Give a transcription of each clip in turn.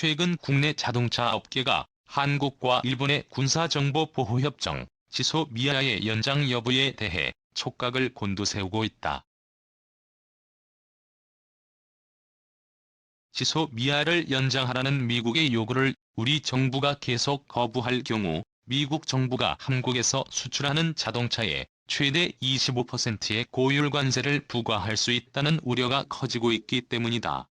최근 국내 자동차 업계가 한국과 일본의 군사정보보호협정 지소 미아의 연장 여부에 대해 촉각을 곤두세우고 있다. 지소 미아를 연장하라는 미국의 요구를 우리 정부가 계속 거부할 경우 미국 정부가 한국에서 수출하는 자동차에 최대 25%의 고율 관세를 부과할 수 있다는 우려가 커지고 있기 때문이다.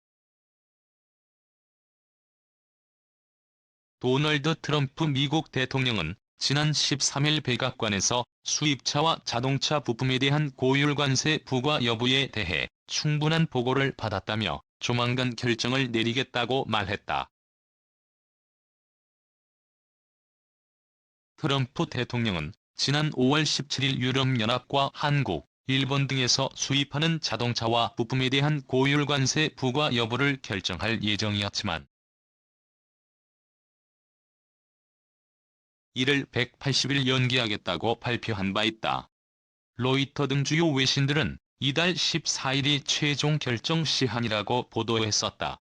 도널드 트럼프 미국 대통령은 지난 13일 백악관에서 수입차와 자동차 부품에 대한 고율 관세 부과 여부에 대해 충분한 보고를 받았다며 조만간 결정을 내리겠다고 말했다. 트럼프 대통령은 지난 5월 17일 유럽연합과 한국, 일본 등에서 수입하는 자동차와 부품에 대한 고율 관세 부과 여부를 결정할 예정이었지만 이를 180일 연기하겠다고 발표한 바 있다. 로이터 등 주요 외신들은 이달 14일이 최종 결정 시한이라고 보도했었다.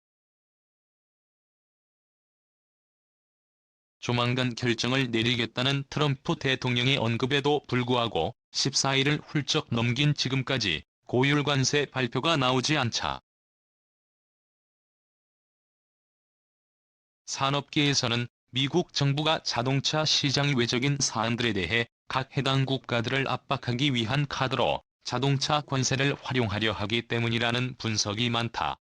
조만간 결정을 내리겠다는 트럼프 대통령의 언급에도 불구하고 14일을 훌쩍 넘긴 지금까지 고율 관세 발표가 나오지 않자 산업계에서는 미국 정부가 자동차 시장 외적인 사안들에 대해 각 해당 국가들을 압박하기 위한 카드로 자동차 관세를 활용하려 하기 때문이라는 분석이 많다.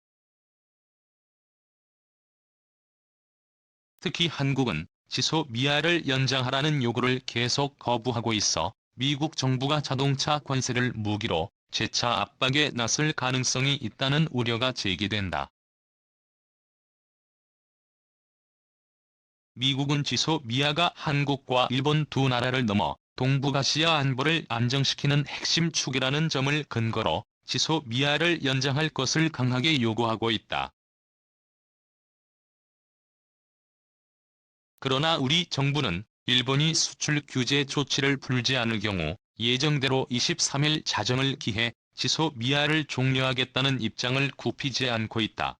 특히 한국은 지소 미아를 연장하라는 요구를 계속 거부하고 있어 미국 정부가 자동차 관세를 무기로 재차 압박에 나설 가능성이 있다는 우려가 제기된다. 미국은 지소 미아가 한국과 일본 두 나라를 넘어 동북아시아 안보를 안정시키는 핵심 축이라는 점을 근거로 지소 미아를 연장할 것을 강하게 요구하고 있다. 그러나 우리 정부는 일본이 수출 규제 조치를 풀지 않을 경우 예정대로 23일 자정을 기해 지소 미아를 종료하겠다는 입장을 굽히지 않고 있다.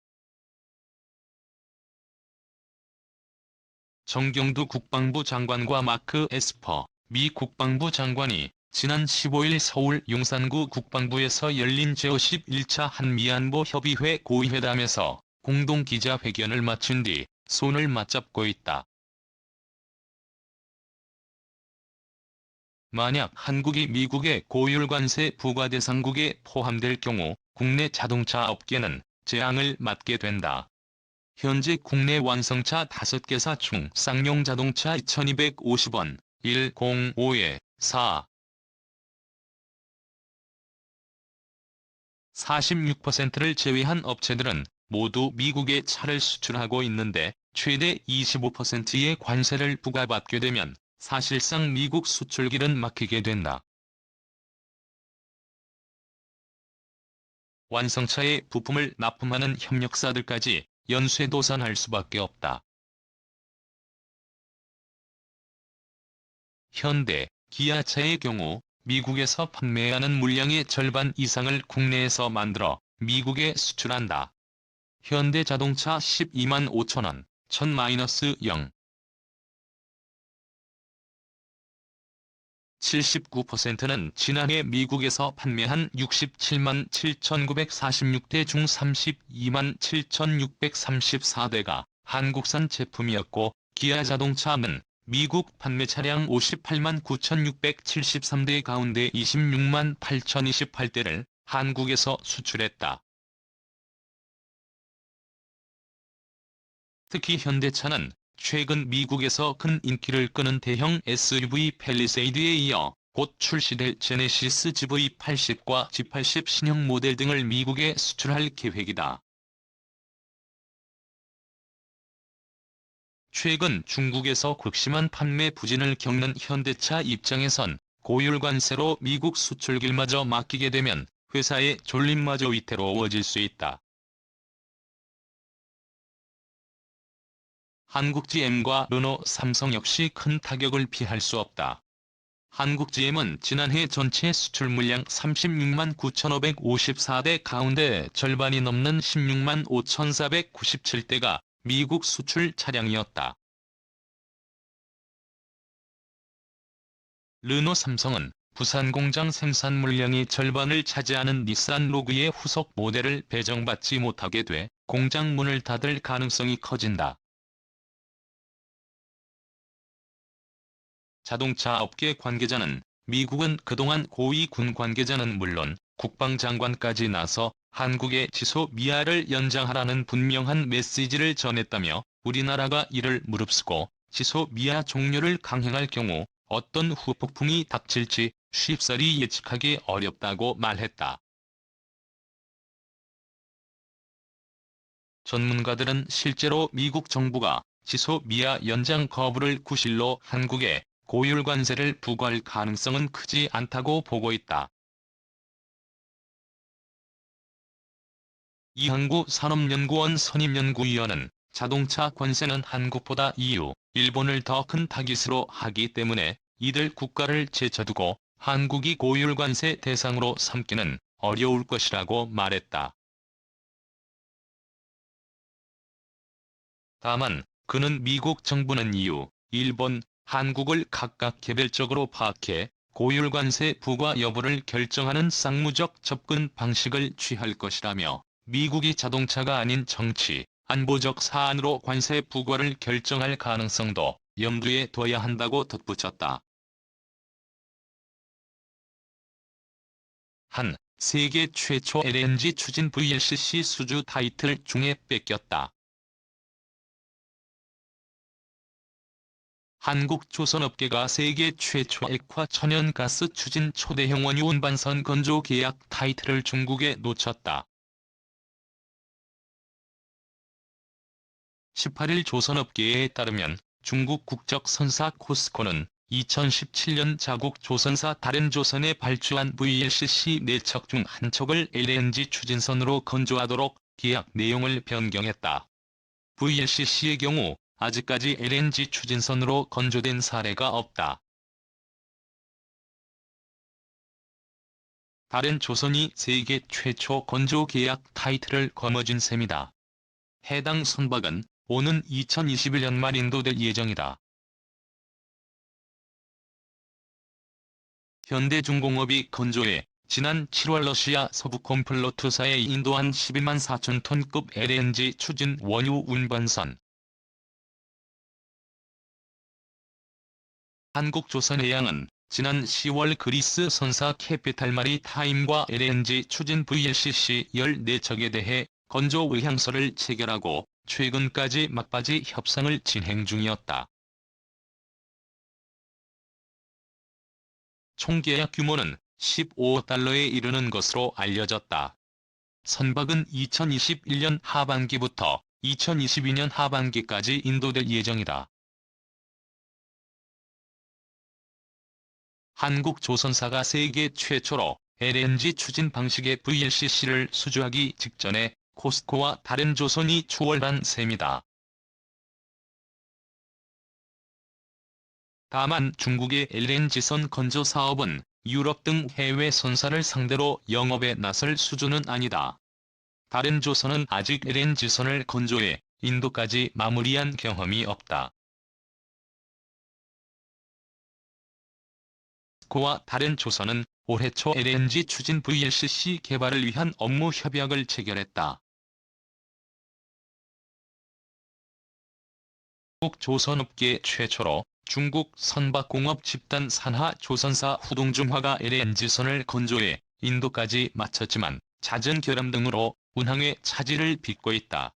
정경두 국방부 장관과 마크 에스퍼 미 국방부 장관이 지난 15일 서울 용산구 국방부에서 열린 제51차 한미안보 협의회 고위회담에서 공동 기자회견을 마친 뒤 손을 맞잡고 있다. 만약 한국이 미국의 고율 관세 부과 대상국에 포함될 경우 국내 자동차 업계는 재앙을 맞게 된다. 현재 국내 완성차 5개사 중 쌍용 자동차 2250원 105에 4 46%를 제외한 업체들은 모두 미국에 차를 수출하고 있는데 최대 25%의 관세를 부과받게 되면 사실상 미국 수출길은 막히게 된다. 완성차의 부품을 납품하는 협력사들까지 연쇄도산할 수밖에 없다. 현대, 기아차의 경우 미국에서 판매하는 물량의 절반 이상을 국내에서 만들어 미국에 수출한다. 현대 자동차 12만 5천원, 1000-0 79%는 지난해 미국에서 판매한 67만 7,946대 중 32만 7,634대가 한국산 제품이었고 기아 자동차는 미국 판매 차량 58만 9,673대 가운데 26만 8,028대를 한국에서 수출했다. 특히 현대차는 최근 미국에서 큰 인기를 끄는 대형 SUV 팰리세이드에 이어 곧 출시될 제네시스 GV80과 G80 신형 모델 등을 미국에 수출할 계획이다. 최근 중국에서 극심한 판매 부진을 겪는 현대차 입장에선 고율 관세로 미국 수출길마저 막히게 되면 회사의 졸림마저 위태로워질 수 있다. 한국 GM과 르노, 삼성 역시 큰 타격을 피할 수 없다. 한국 GM은 지난해 전체 수출 물량 36만 9,554대 가운데 절반이 넘는 16만 5,497대가 미국 수출 차량이었다. 르노 삼성은 부산 공장 생산 물량의 절반을 차지하는 닛산 로그의 후속 모델을 배정받지 못하게 돼 공장 문을 닫을 가능성이 커진다. 자동차 업계 관계자는 미국은 그동안 고위 군 관계자는 물론 국방장관까지 나서 한국의 지소 미아를 연장하라는 분명한 메시지를 전했다며 우리나라가 이를 무릅쓰고 지소 미아 종료를 강행할 경우 어떤 후폭풍이 닥칠지 쉽사리 예측하기 어렵다고 말했다. 전문가들은 실제로 미국 정부가 지소 미아 연장 거부를 구실로 한국에 고율 관세를 부과할 가능성은 크지 않다고 보고 있다. 이항구 산업연구원 선임연구위원은 자동차 관세는 한국보다 EU, 일본을 더 큰 타깃으로 하기 때문에 이들 국가를 제쳐두고 한국이 고율 관세 대상으로 삼기는 어려울 것이라고 말했다. 다만 그는 미국 정부는 EU, 일본, 한국을 각각 개별적으로 파악해 고율 관세 부과 여부를 결정하는 쌍무적 접근 방식을 취할 것이라며 미국이 자동차가 아닌 정치, 안보적 사안으로 관세 부과를 결정할 가능성도 염두에 둬야 한다고 덧붙였다. 한, 세계 최초 LNG 추진 VLCC 수주 타이틀 중에 뺏겼다. 한국 조선업계가 세계 최초 액화 천연가스 추진 초대형 원유 운반선 건조 계약 타이틀을 중국에 놓쳤다. 18일 조선업계에 따르면 중국 국적 선사 코스코는 2017년 자국 조선사 다른 조선에 발주한 VLCC 4척 중 한 척을 LNG 추진선으로 건조하도록 계약 내용을 변경했다. VLCC의 경우 아직까지 LNG 추진선으로 건조된 사례가 없다. 다른 조선이 세계 최초 건조 계약 타이틀을 거머쥔 셈이다. 해당 선박은 오는 2021년 말 인도될 예정이다. 현대중공업이 건조해 지난 7월 러시아 서부 콤플로트사에 인도한 12만 4천 톤급 LNG 추진 원유 운반선 한국조선해양은 지난 10월 그리스 선사 캐피탈마리 타임과 LNG 추진 VLCC 14척에 대해 건조 의향서를 체결하고 최근까지 막바지 협상을 진행 중이었다. 총 계약 규모는 15억 달러에 이르는 것으로 알려졌다. 선박은 2021년 하반기부터 2022년 하반기까지 인도될 예정이다. 한국조선사가 세계 최초로 LNG 추진 방식의 VLCC를 수주하기 직전에 코스코와 다른 조선이 추월한 셈이다. 다만 중국의 LNG선 건조 사업은 유럽 등 해외 선사를 상대로 영업에 나설 수준은 아니다. 다른 조선은 아직 LNG선을 건조해 인도까지 마무리한 경험이 없다. 코와 다른 조선은 올해 초 LNG 추진 VLCC 개발을 위한 업무 협약을 체결했다. 중국 조선업계 최초로 중국 선박공업 집단 산하 조선사 후동중화가 LNG선을 건조해 인도까지 마쳤지만 잦은 결함 등으로 운항에 차질을 빚고 있다.